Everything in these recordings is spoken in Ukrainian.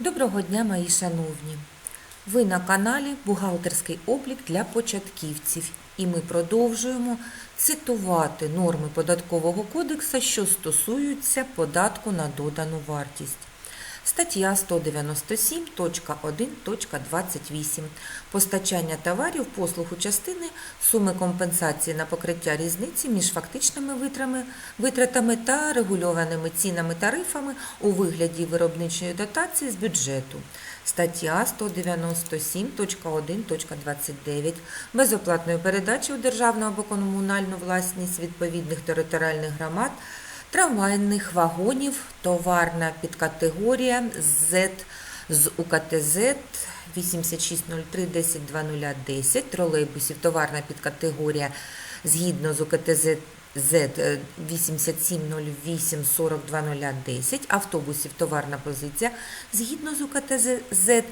Доброго дня, мої шановні! Ви на каналі Бухгалтерський облік для початківців, і ми продовжуємо цитувати норми податкового кодексу, що стосуються податку на додану вартість. Стаття 197.1.28. Постачання товарів, послуг у частини, суми компенсації на покриття різниці між фактичними витрами, витратами та регульованими цінами тарифами у вигляді виробничої дотації з бюджету. Стаття 197.1.29. Безоплатної передачі у державну або комунальну власність відповідних територіальних громад трамвайних вагонів, товарна підкатегорія Z з УКТЗ 8603-10-2010, тролейбусів, товарна підкатегорія згідно з УКТЗ Z 8708-42-10, автобусів товарна позиція згідно з УКТЗ Z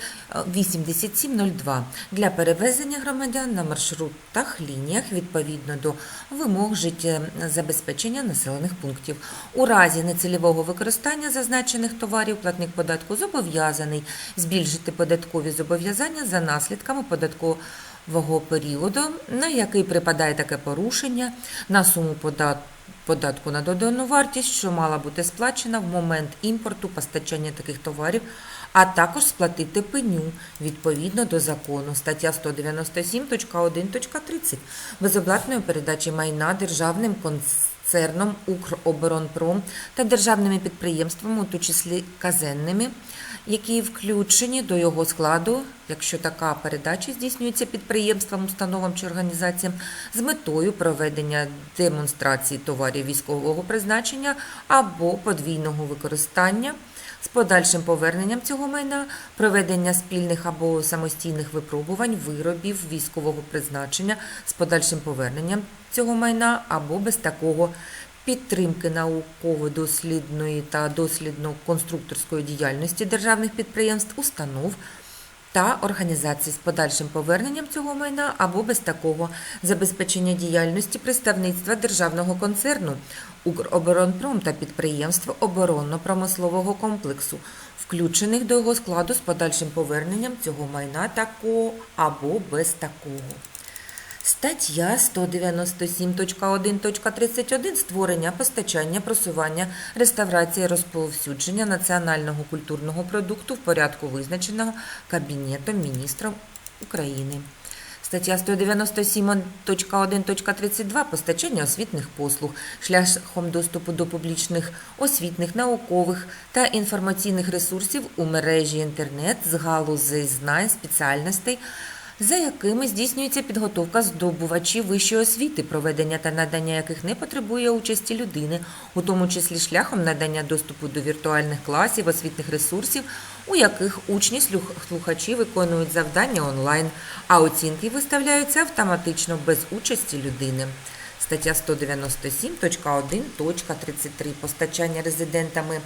8702 для перевезення громадян на маршрутах, лініях відповідно до вимог життєзабезпечення населених пунктів. У разі нецільового використання зазначених товарів платник податку зобов'язаний збільшити податкові зобов'язання за наслідками податкового вого періоду, на який припадає таке порушення, на суму податку. На додану вартість, що мала бути сплачена в момент імпорту постачання таких товарів, а також сплатити пеню відповідно до закону. Стаття 197.1.30 безоплатної передачі майна державним концерном Укроборонпром та державними підприємствами, у тому числі казенними, які включені до його складу, якщо така передача здійснюється підприємствам, установам чи організаціям з метою проведення демонстрації товарів військового призначення або подвійного використання. З подальшим поверненням цього майна, проведення спільних або самостійних випробувань виробів військового призначення з подальшим поверненням цього майна або без такого підтримки науково-дослідної та дослідно-конструкторської діяльності державних підприємств, установ та організацій з подальшим поверненням цього майна або без такого забезпечення діяльності представництва державного концерну Укроборонпром та підприємств оборонно-промислового комплексу, включених до його складу з подальшим поверненням цього майна такого або без такого. Стаття 197.1.31 створення, постачання, просування, реставрація, розповсюдження національного культурного продукту в порядку визначеного Кабінетом міністрів України. Стаття 197.1.32 постачання освітних послуг шляхом доступу до публічних освітних, наукових та інформаційних ресурсів у мережі інтернет з галузей знань, спеціальностей, за якими здійснюється підготовка здобувачів вищої освіти, проведення та надання яких не потребує участі людини, у тому числі шляхом надання доступу до віртуальних класів, освітних ресурсів, у яких учні слухачі виконують завдання онлайн, а оцінки виставляються автоматично без участі людини. Стаття 197.1.33 постачання резидентами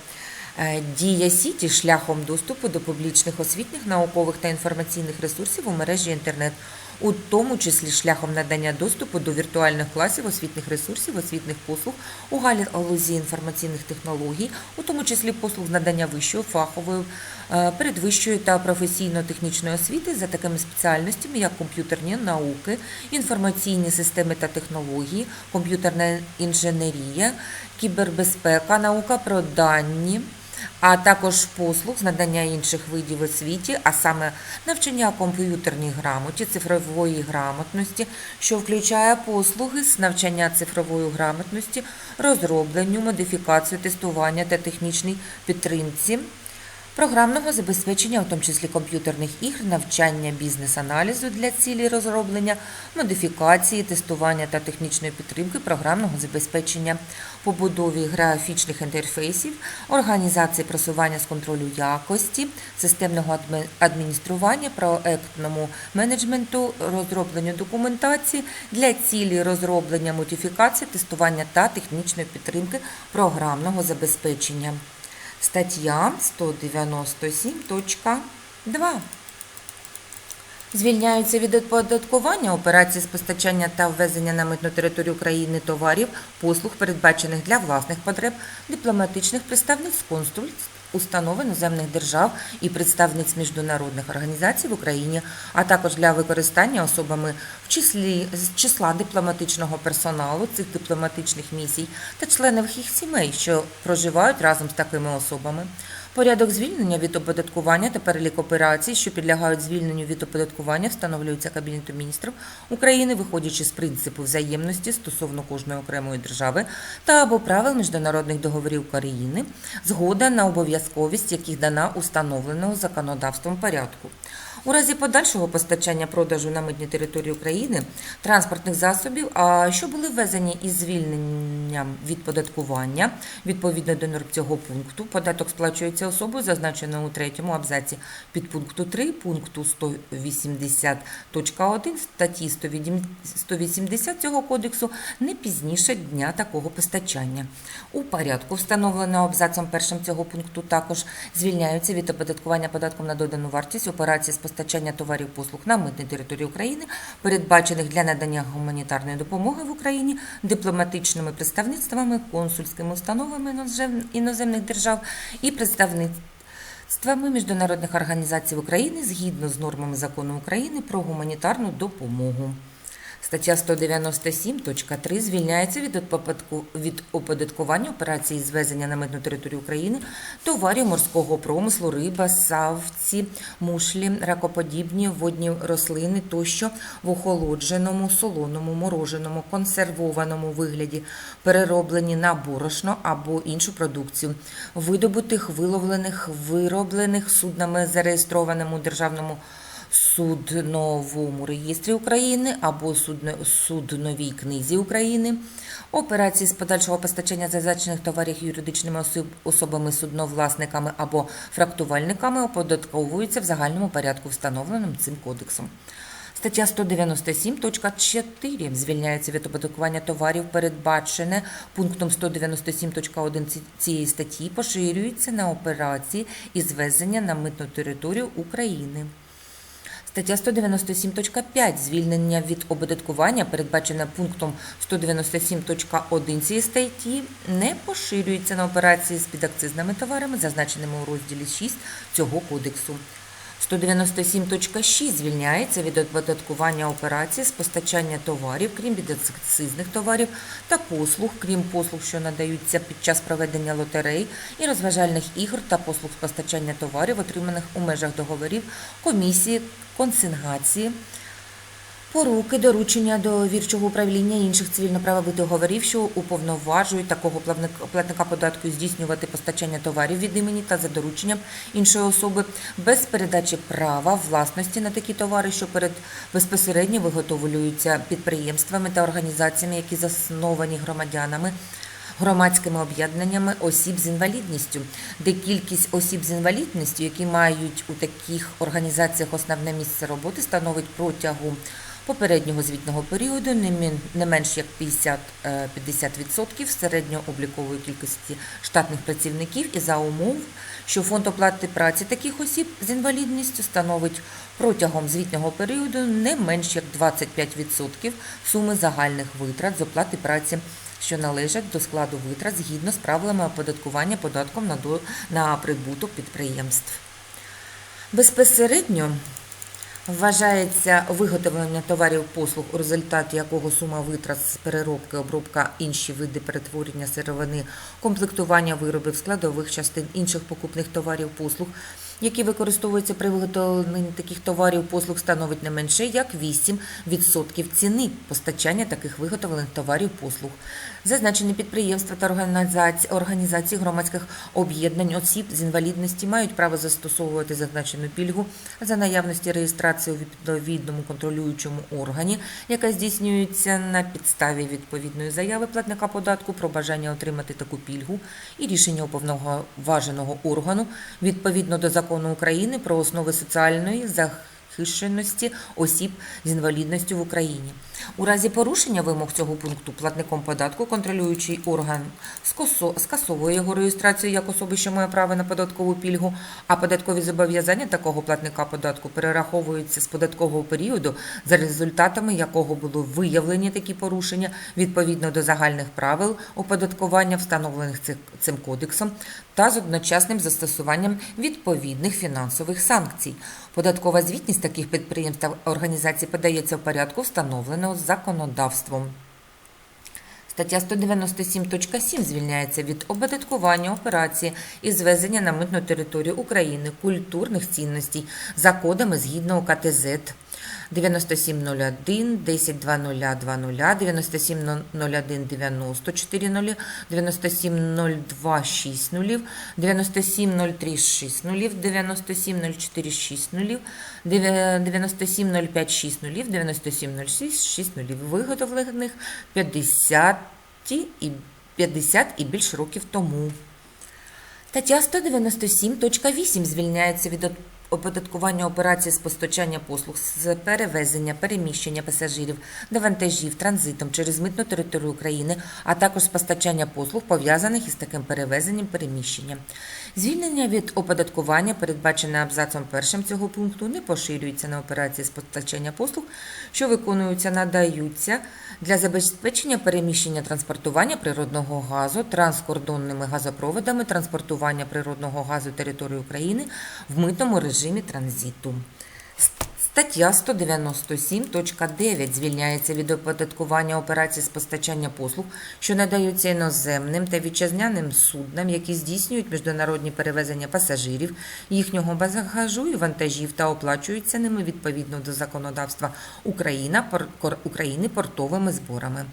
Дія Сіті шляхом доступу до публічних освітніх, наукових та інформаційних ресурсів у мережі інтернет, у тому числі шляхом надання доступу до віртуальних класів, освітних ресурсів, освітних послуг у галузі інформаційних технологій, у тому числі послуг з надання вищої фахової, е, передвищої та професійно-технічної освіти за такими спеціальностями, як комп'ютерні науки, інформаційні системи та технології, комп'ютерна інженерія, кібербезпека, наука про дані а також послуг з надання інших видів освіті, а саме навчання комп'ютерній грамоті, цифрової грамотності, що включає послуги з навчання цифрової грамотності, розробленню, модифікацію, тестування та технічній підтримці. Програмного забезпечення, в тому числі комп'ютерних ігр, навчання бізнес-аналізу для цілі розроблення, модифікації, тестування та технічної підтримки програмного забезпечення, побудові графічних інтерфейсів, організації просування з контролю якості, системного адміністрування, проектному менеджменту, розробленню документації для цілі розроблення модифікації, тестування та технічної підтримки програмного забезпечення. Стаття 197.2. Звільняються від оподаткування операції з постачання та ввезення на митну територію України товарів, послуг, передбачених для власних потреб, дипломатичних представництв консульств, установ іноземних держав і представниць міжнародних організацій в Україні, а також для використання особами в числі з числа дипломатичного персоналу цих дипломатичних місій та членів їх сімей, що проживають разом з такими особами. Порядок звільнення від оподаткування та перелік операцій, що підлягають звільненню від оподаткування, встановлюється Кабінетом міністрів України, виходячи з принципу взаємності стосовно кожної окремої держави та або правил міжнародних договорів України, згода на обов'язковість, яких дана установленого законодавством порядку. У разі подальшого постачання продажу на митній території України транспортних засобів, що були ввезені із звільненням від податкування відповідно до норм цього пункту, податок сплачується особою, зазначеною у третьому абзаці підпункту 3 пункту 180.1 статті 180 цього кодексу не пізніше дня такого постачання. У порядку, встановленого абзацом першим цього пункту, також звільняються від оподаткування податком на додану вартість операції з постачання товарів послуг на митній території України, передбачених для надання гуманітарної допомоги в Україні дипломатичними представництвами, консульськими установами іноземних держав і представництвами міжнародних організацій України згідно з нормами закону України про гуманітарну допомогу. Стаття 197.3 звільняється від від оподаткування операції звезення на митну територію України товарів морського промислу, риба, савці, мушлі, ракоподібні, водні рослини тощо в охолодженому, солоному, мороженому, консервованому вигляді, перероблені на борошно або іншу продукцію, видобутих, виловлених, вироблених суднами, зареєстрованими у державному судновому реєстрі України або судно- судновій книзі України, операції з подальшого постачання зазначених товарів юридичними особ- особами судновласниками або фрактувальниками оподатковуються в загальному порядку, встановленому цим кодексом. Стаття 197.4 звільняється від оподаткування товарів, передбачене пунктом 197.1 ці- цієї статті, поширюється на операції із ввезення на митну територію України. Стаття 197.5 звільнення від оподаткування, передбачене пунктом 197.1 цієї статті, не поширюється на операції з підакцизними товарами, зазначеними у розділі 6 цього кодексу. 197.6 звільняється від оподаткування операцій з постачання товарів, крім підакцизних товарів та послуг, крім послуг, що надаються під час проведення лотерей і розважальних ігор та послуг з постачання товарів, отриманих у межах договорів, комісії, консигнації, Поруки, доручення до вірчого управління інших цивільно-правових договорів, що уповноважують такого платника податку здійснювати постачання товарів від імені та за дорученням іншої особи без передачі права власності на такі товари, що перед безпосередньо виготовлюються підприємствами та організаціями, які засновані громадянами. Громадськими об'єднаннями осіб з інвалідністю, де кількість осіб з інвалідністю, які мають у таких організаціях основне місце роботи, становить протягом попереднього звітного періоду не менш як 50, е, 50% середньооблікової кількості штатних працівників і за умов, що фонд оплати праці таких осіб з інвалідністю становить протягом звітного періоду не менш як 25% суми загальних витрат з оплати праці що належать до складу витрат згідно з правилами оподаткування податком на прибуток підприємств. Безпосередньо вважається виготовлення товарів послуг, у результаті якого сума витрат з переробки, обробка, інші види перетворення сировини, комплектування виробів, складових частин інших покупних товарів послуг, які використовуються при виготовленні таких товарів послуг, становить не менше як 8% ціни постачання таких виготовлених товарів послуг. Зазначені підприємства та організації, громадських об'єднань осіб з інвалідності мають право застосовувати зазначену пільгу за наявності реєстрації у відповідному контролюючому органі, яка здійснюється на підставі відповідної заяви платника податку про бажання отримати таку пільгу і рішення уповноваженого органу відповідно до закону України про основи соціальної захищеності осіб з інвалідністю в Україні. У разі порушення вимог цього пункту платником податку контролюючий орган скасовує його реєстрацію як особи, що має право на податкову пільгу, а податкові зобов'язання такого платника податку перераховуються з податкового періоду, за результатами якого було виявлені такі порушення відповідно до загальних правил оподаткування, встановлених ци- цим кодексом, та з одночасним застосуванням відповідних фінансових санкцій. Податкова звітність таких підприємств та організацій подається в порядку, встановленого законодавством. Стаття 197.7 звільняється від оподаткування операції із звезення на митну територію України культурних цінностей за кодами згідно УКТЗ 9701, 102020, 9701 90 9702 60, 9703 60, 9704 60, 9705 60, 9706 60, виготовлених 50 і 50 і більш років тому. Стаття 197.8 звільняється від оподаткування операцій з постачання послуг з перевезення, переміщення пасажирів до вантажів транзитом через митну територію України, а також з постачання послуг, пов'язаних із таким перевезенням переміщенням. Звільнення від оподаткування, передбачене абзацом першим цього пункту, не поширюється на операції з постачання послуг, що виконуються, надаються для забезпечення переміщення транспортування природного газу транскордонними газопроводами, транспортування природного газу території України в митному режимі транзиту. Стаття 197.9 звільняється від оподаткування операцій з постачання послуг, що надаються іноземним та вітчизняним суднам, які здійснюють міжнародні перевезення пасажирів, їхнього багажу і вантажів та оплачуються ними відповідно до законодавства України портовими зборами.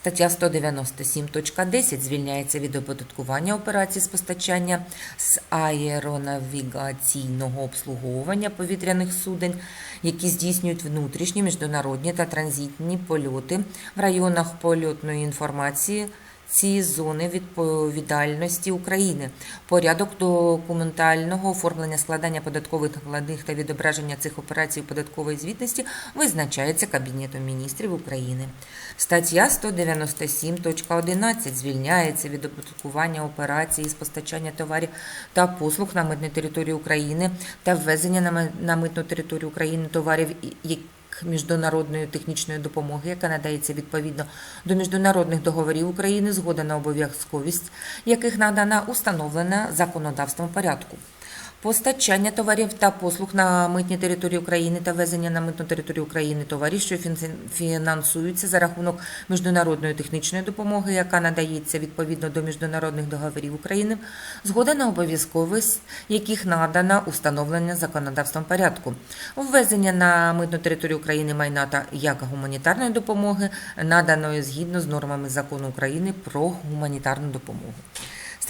Стаття 197.10 звільняється від оподаткування операцій з постачання з аеронавігаційного обслуговування повітряних суден, які здійснюють внутрішні, міжнародні та транзитні польоти в районах польотної інформації. Ці зони відповідальності України, порядок документального оформлення складання податкових накладних та відображення цих операцій податкової звітності визначається Кабінетом міністрів України. Стаття 197.11 звільняється від оподаткування операцій з постачання товарів та послуг на митній території України та ввезення на митну територію України товарів, і- як міжнародної технічної допомоги, яка надається відповідно до міжнародних договорів України, згода на обов'язковість, яких надана установлена законодавством порядку. Постачання товарів та послуг на митній території України та ввезення на митну територію України товарів, що фін- фінансуються за рахунок міжнародної технічної допомоги, яка надається відповідно до міжнародних договорів України, згода на обов'язковість, яких надана установлення законодавством порядку, ввезення на митну територію України майна та як гуманітарної допомоги, наданої згідно з нормами закону України про гуманітарну допомогу.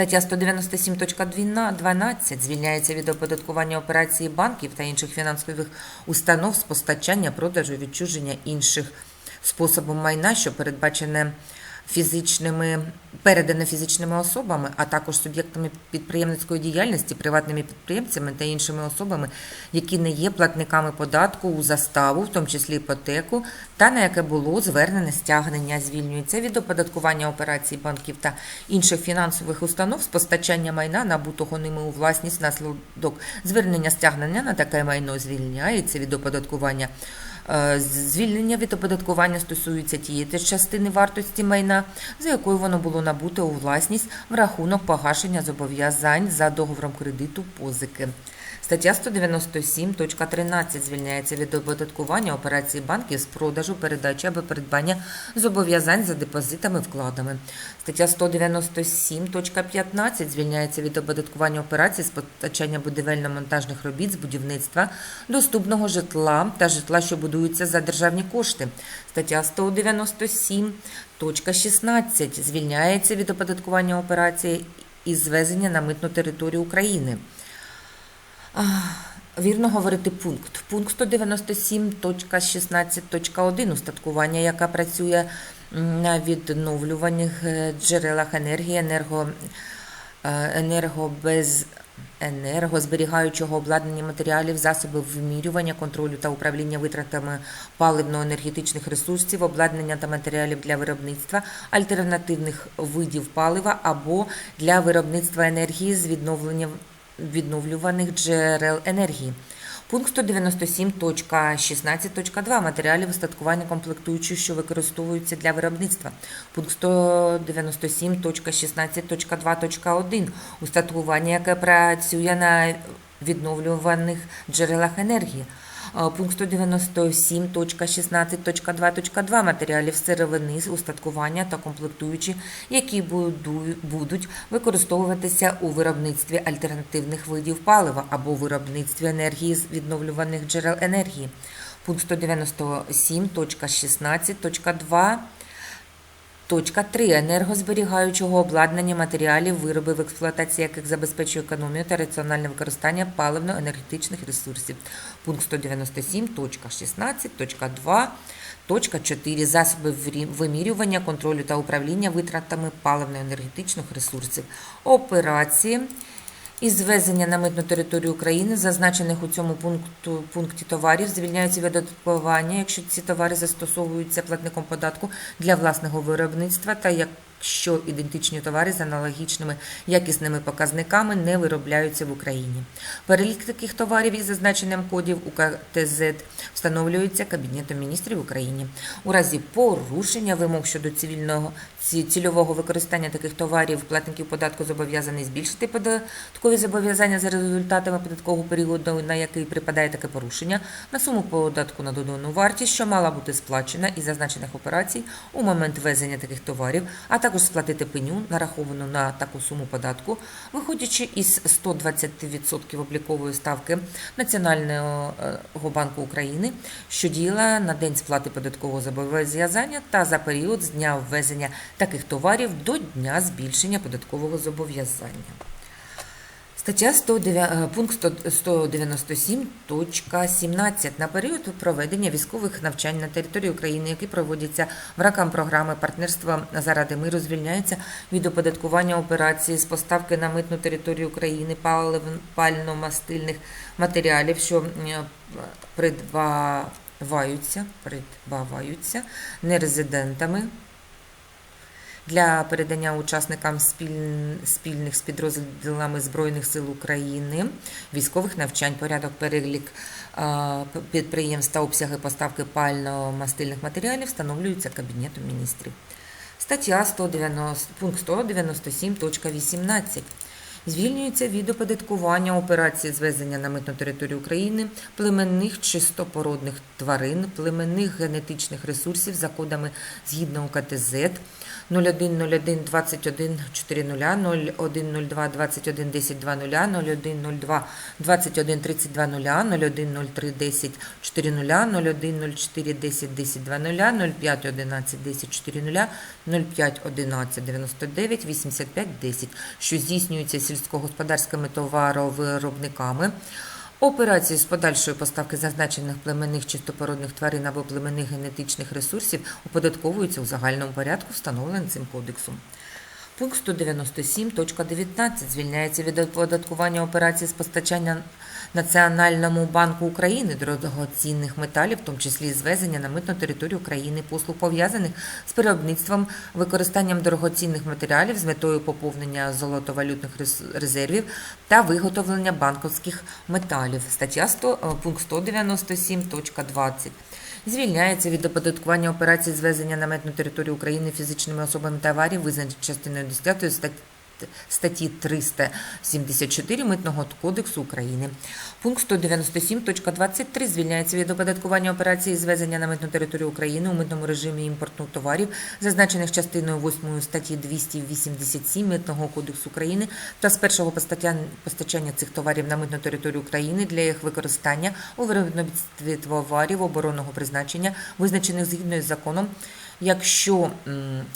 Стаття 197.12 звільняється від оподаткування операції банків та інших фінансових установ з постачання, продажу, відчуження інших способом майна, що передбачене фізичними, передане фізичними особами, а також суб'єктами підприємницької діяльності, приватними підприємцями та іншими особами, які не є платниками податку у заставу, в тому числі іпотеку, та на яке було звернене стягнення, звільнюється від оподаткування операцій банків та інших фінансових установ з постачання майна, набутого ними у власність внаслідок звернення стягнення на таке майно звільняється від оподаткування. Е, Звільнення від оподаткування стосується тієї частини вартості майна, за якою воно було набуте у власність в рахунок погашення зобов'язань за договором кредиту позики. Стаття 197.13 звільняється від оподаткування операцій банків з продажу, передачі або придбання зобов'язань за депозитами вкладами. Стаття 197.15 звільняється від оподаткування операцій з постачання будівельно-монтажних робіт з будівництва доступного житла та житла, що будуються за державні кошти. Стаття 197.16 звільняється від оподаткування операцій із звезення на митну територію України. Вірно говорити пункт. Пункт 197.16.1 устаткування, яка працює на відновлюваних е, джерелах енергії, енерго, е, енергобез, енергозберігаючого обладнання матеріалів, засобів вимірювання, контролю та управління витратами паливно-енергетичних ресурсів, обладнання та матеріалів для виробництва альтернативних видів палива або для виробництва енергії з відновлення відновлюваних джерел енергії. Пункт 197.16.2 матеріалів устаткування комплектуючих, що використовуються для виробництва. Пункт 197.16.2.1 устаткування, яке працює на відновлюваних джерелах енергії. Пункт 197.16.2.2 матеріалів сировини устаткування та комплектуючі, які будуть використовуватися у виробництві альтернативних видів палива або виробництві енергії з відновлюваних джерел енергії. Пункт 197.16.2 Точка 3. Енергозберігаючого обладнання матеріалів, вироби в експлуатації яких забезпечує економію та раціональне використання паливно-енергетичних ресурсів. Пункт 197.16.2.4. Засоби вимірювання, контролю та управління витратами паливно-енергетичних ресурсів. Операції із ввезення на митну територію України, зазначених у цьому пункту, пункті товарів, звільняються від оподаткування, якщо ці товари застосовуються платником податку для власного виробництва та якщо ідентичні товари з аналогічними якісними показниками не виробляються в Україні. Перелік таких товарів із зазначенням кодів УКТЗ встановлюється Кабінетом міністрів України. У разі порушення вимог щодо цивільного цільового використання таких товарів платників податку зобов'язаний збільшити податкові зобов'язання за результатами податкового періоду, на який припадає таке порушення, на суму податку на додану вартість, що мала бути сплачена із зазначених операцій у момент ввезення таких товарів, а також сплатити пеню, нараховану на таку суму податку, виходячи із 120% облікової ставки Національного е, банку України, що діяла на день сплати податкового зобов'язання та за період з дня ввезення таких товарів до дня збільшення податкового зобов'язання. Стаття 109, е, пункт 100 197.17 на період проведення військових навчань на території України, які проводяться в рамках програми партнерства заради миру, звільняється від оподаткування операції з поставки на митну територію України пально-мастильних матеріалів, що м, придбаваються, придбаваються нерезидентами для передання учасникам спіль- спільних з підрозділами Збройних сил України військових навчань, порядок перелік підприємств та обсяги поставки пально-мастильних матеріалів встановлюються Кабінетом міністрів. Стаття 190, пункт 197.18. Звільнюється від оподаткування операції звезення на митну територію України племенних чистопородних тварин, племенних генетичних ресурсів за кодами згідно УКТЗ 0101 21 400, 0102 21 10 20, 0102 21 32 0, 0103 10 400, 0104 10 10 20, 05 11 10 400, 05 11 99 85 10, що здійснюється сільськогосподарськими товаровиробниками. Операції з подальшої поставки зазначених племенних чистопородних тварин або племенних генетичних ресурсів оподатковуються у загальному порядку, встановленим цим кодексом. Пункт 197.19 звільняється від оподаткування операцій з постачання Національному банку України дорогоцінних металів, в тому числі звезення на митну територію України, послуг пов'язаних з переробництвом, використанням дорогоцінних матеріалів з метою поповнення золотовалютних резервів та виготовлення банківських металів. Стаття 100, е, пункт 197.20 звільняється від оподаткування операцій звезення на митну територію України фізичними особами товарів, визнаних частиною 10 статті статті 374 Митного кодексу України. Пункт 197.23 звільняється від оподаткування операції звезення на митну територію України у митному режимі імпорту товарів, зазначених частиною 8 статті 287 Митного кодексу України та з першого постачання цих товарів на митну територію України для їх використання у виробництві товарів оборонного призначення, визначених згідно із законом якщо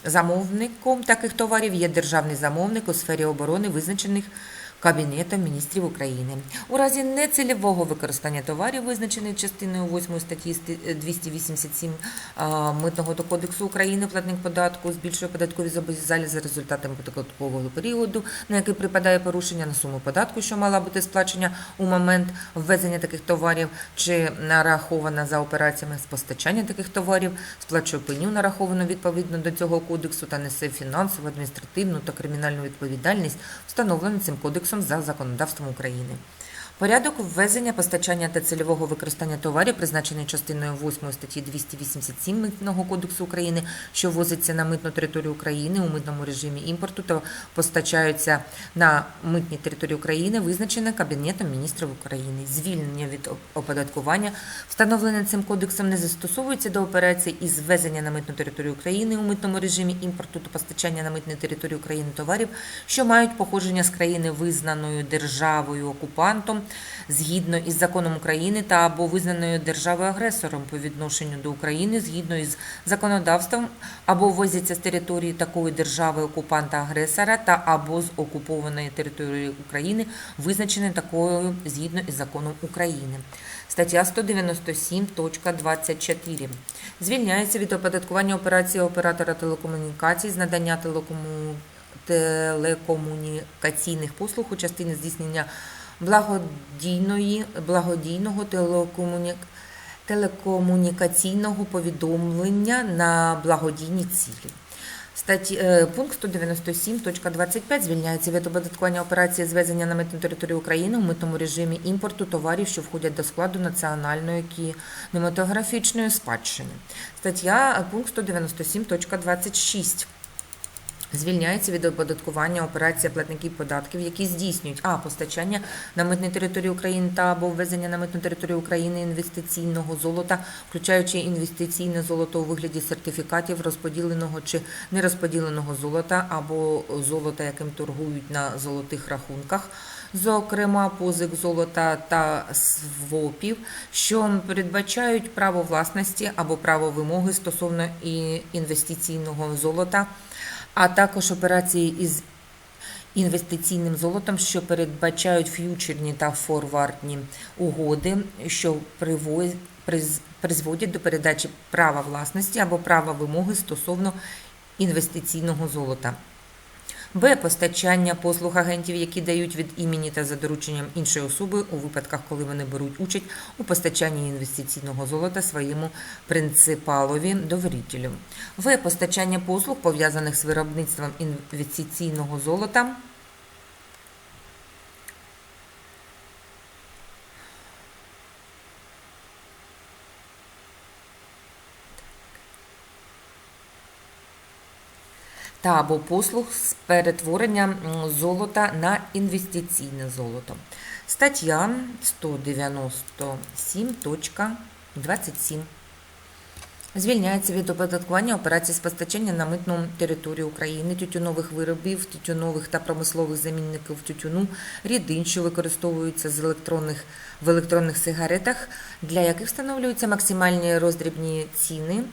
замовником таких товарів є державний замовник у сфері оборони, визначених Кабінетом міністрів України. У разі нецільового використання товарів, визначених частиною 8 статті сти- 287 а, Митного кодексу України, платник податку збільшує податкові зобов'язання за результатами податкового періоду, на який припадає порушення на суму податку, що мала бути сплачена у момент ввезення таких товарів, чи нарахована за операціями з постачання таких товарів, сплачує пеню, нараховану відповідно до цього кодексу, та несе фінансову, адміністративну та кримінальну відповідальність, встановлену цим кодексом за законодавством України. Порядок ввезення, постачання та цільового використання товарів, призначений частиною 8 статті 287 Митного кодексу України, що ввозиться на митну територію України у митному режимі імпорту та постачаються на митній території України, визначене Кабінетом міністрів України. Звільнення від оподаткування, встановлене цим кодексом, не застосовується до операцій із ввезення на митну територію України у митному режимі імпорту та постачання на митній території України товарів, що мають походження з країни визнаною державою окупантом згідно із законом України та або визнаною державою агресором по відношенню до України згідно із законодавством або ввозяться з території такої держави окупанта агресора та або з окупованої території України, визначеної такою згідно із законом України. Стаття 197.24. Звільняється від оподаткування операції оператора телекомунікацій з надання телекому... телекомунікаційних послуг у частині здійснення благодійної, благодійного телекомуні... телекомунікаційного повідомлення на благодійні цілі. Статті, е, пункт 197.25 звільняється від оподаткування операції звезення на митну територію України у митному режимі імпорту товарів, що входять до складу національної кінематографічної спадщини. Стаття е, пункт 197.26 Звільняється від оподаткування операція платників податків, які здійснюють а постачання на митній території України та або ввезення на митну територію України інвестиційного золота, включаючи інвестиційне золото у вигляді сертифікатів розподіленого чи нерозподіленого золота або золота, яким торгують на золотих рахунках. Зокрема, позик золота та свопів, що передбачають право власності або право вимоги стосовно інвестиційного золота, а також операції із інвестиційним золотом, що передбачають ф'ючерні та форвардні угоди, що призводять до передачі права власності або права вимоги стосовно інвестиційного золота. Б. Постачання послуг агентів, які дають від імені та за дорученням іншої особи у випадках, коли вони беруть участь у постачанні інвестиційного золота своєму принципалові довірителю. В. Постачання послуг, пов'язаних з виробництвом інвестиційного золота. Та або послуг з перетворення золота на інвестиційне золото. Стаття 197.27. Звільняється від оподаткування операцій з постачання на митну територію України тютюнових виробів, тютюнових та промислових замінників тютюну, рідин, що використовуються з електронних, в електронних сигаретах, для яких встановлюються максимальні роздрібні ціни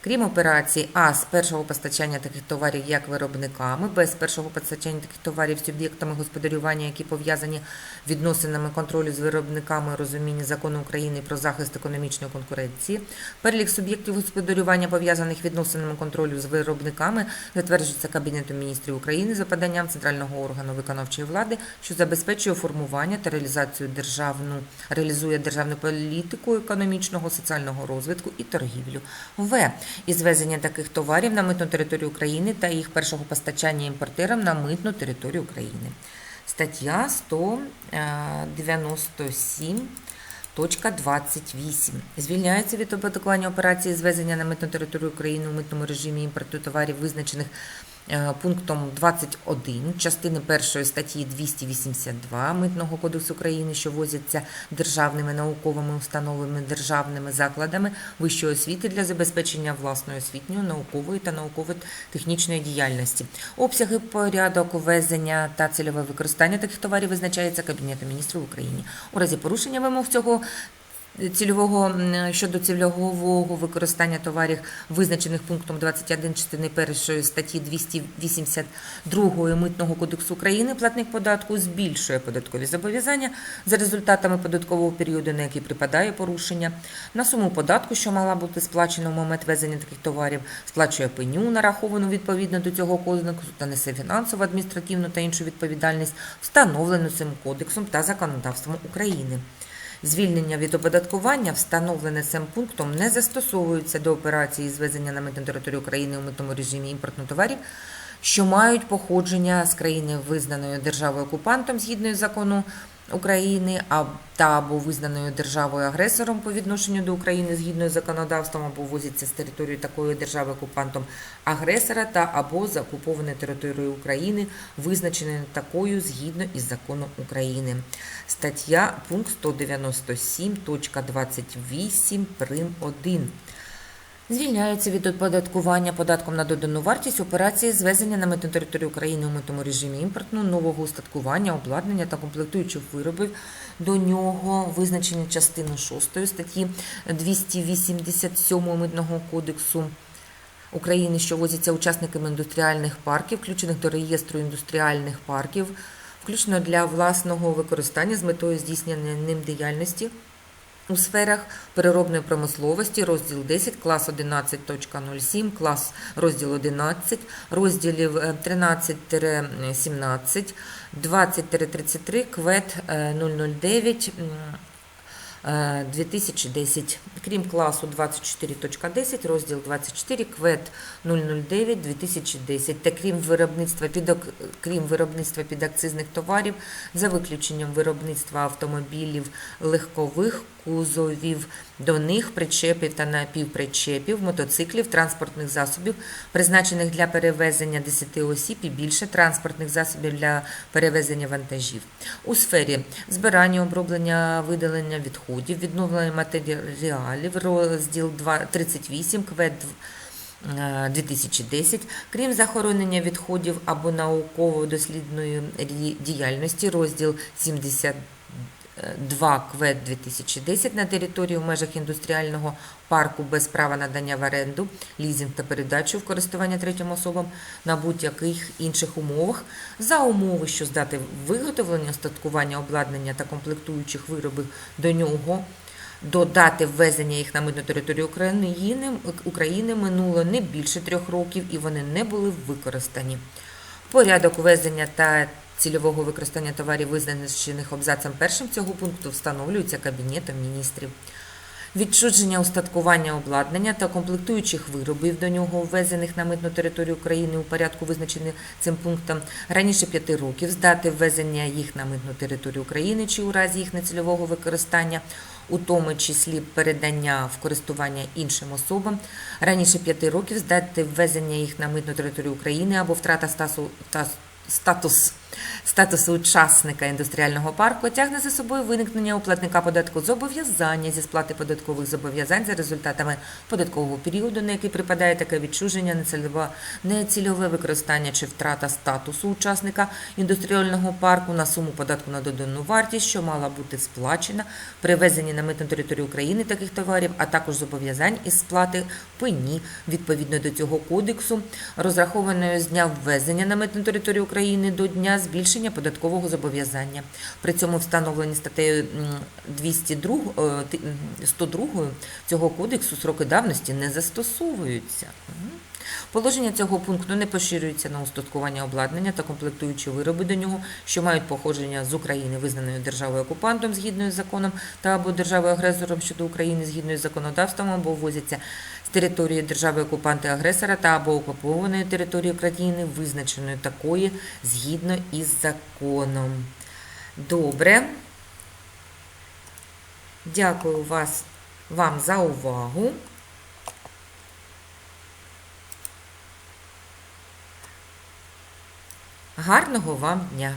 Крім операцій А з першого постачання таких товарів як виробниками, Б з першого постачання таких товарів суб'єктами господарювання, які пов'язані відносинами контролю з виробниками, розуміння закону України про захист економічної конкуренції. Перелік суб'єктів господарювання пов'язаних відносинами контролю з виробниками затверджується Кабінетом міністрів України за поданням центрального органу виконавчої влади, що забезпечує формування та реалізацію державну реалізує державну політику економічного, соціального розвитку і торгівлю. В із везення таких товарів на митну територію України та їх першого постачання імпортерам на митну територію України. Стаття 197. Точка 28. Звільняється від оподаткування операції звезення на митну територію України у митному режимі імпорту товарів, визначених е, пунктом 21 частини 1 статті 282 Митного кодексу України, що возяться державними науковими установами, державними закладами вищої освіти для забезпечення власної освітньої, наукової та науково-технічної діяльності. Обсяги, порядок ввезення та цільове використання таких товарів визначається Кабінетом міністрів України. У разі порушення вимог цього цільового щодо цільового використання товарів, визначених пунктом 21 частини 1 статті 282 Митного кодексу України, платник податку збільшує податкові зобов'язання за результатами податкового періоду, на який припадає порушення, на суму податку, що мала бути сплачена в момент везення таких товарів, сплачує пеню, нараховану відповідно до цього кодексу, та несе фінансову, адміністративну та іншу відповідальність, встановлену цим кодексом та законодавством України. Звільнення від оподаткування, встановлене цим пунктом, не застосовується до операції з везення на митну територію України у митному режимі імпортно-товарів, що мають походження з країни, визнаної державою окупантом згідно закону України, та або визнаною державою агресором по відношенню до України згідно з законодавством, або ввозяться з території такої держави окупантом агресора та або за окупованою територією України, визначеною такою згідно із законом України. Стаття пункт 197.28 прим. 1. Звільняються від оподаткування податком на додану вартість операції звезення на митну територію України у митному режимі імпорту, нового устаткування, обладнання та комплектуючих виробів до нього, визначені частиною 6 статті 287 Митного кодексу. України, що возяться учасниками індустріальних парків, включених до реєстру індустріальних парків, включно для власного використання з метою здійснення ним діяльності у сферах переробної промисловості, розділ 10, клас 11.07, клас розділ 11, розділів е, 13-17, 20-33, квет е, 009, м, е, 2010, крім класу 24.10, розділ 24, квет 009 2010 та крім виробництва під крім виробництва підакцизних товарів за виключенням виробництва автомобілів легкових кузовів до них причепів та напівпричепів, мотоциклів, транспортних засобів, призначених для перевезення 10 осіб і більше транспортних засобів для перевезення вантажів. У сфері збирання, оброблення, видалення відходів, відновлення матеріалів, розділ 2 38, квет е, 2010, крім захоронення відходів або науково-дослідної діяльності, розділ 72 квет 2010 на території в межах індустріального парку без права надання в оренду, лізинг та передачу в користування третім особам на будь-яких інших умовах, за умови, що здати виготовлення, остаткування обладнання та комплектуючих виробів до нього до дати ввезення їх на митну територію України, України минуло не більше трьох років і вони не були використані. Порядок ввезення та цільового використання товарів, визначених абзацем першим цього пункту, встановлюється Кабінетом міністрів. Відчудження устаткування обладнання та комплектуючих виробів до нього, ввезених на митну територію України у порядку, визначений цим пунктом, раніше п'яти років, здати ввезення їх на митну територію України чи у разі їх нецільового використання, у тому числі передання в користування іншим особам, раніше п'яти років здати ввезення їх на митну територію України або втрата стасу та статус статусу учасника індустріального парку тягне за собою виникнення у платника податку зобов'язання зі сплати податкових зобов'язань за результатами податкового періоду, на який припадає таке відчуження, нецільове, використання чи втрата статусу учасника індустріального парку на суму податку на додану вартість, що мала бути сплачена при ввезенні на митну територію України таких товарів, а також зобов'язань із сплати пені. Відповідно до цього кодексу, розрахованої з дня ввезення на митну територію України до дня збільшення податкового зобов'язання. При цьому встановлені статтею м, 202, е, 102 цього кодексу сроки давності не застосовуються. Положення цього пункту не поширюється на устаткування обладнання та комплектуючі вироби до нього, що мають походження з України, визнаної державою окупантом згідно з законом, та або державою агресором щодо України згідно з законодавством, або ввозяться з території держави окупанта агресора та або окупованої території країни, визначеної такої згідно із законом. Добре. Дякую вас, вам за увагу. Гарного вам дня!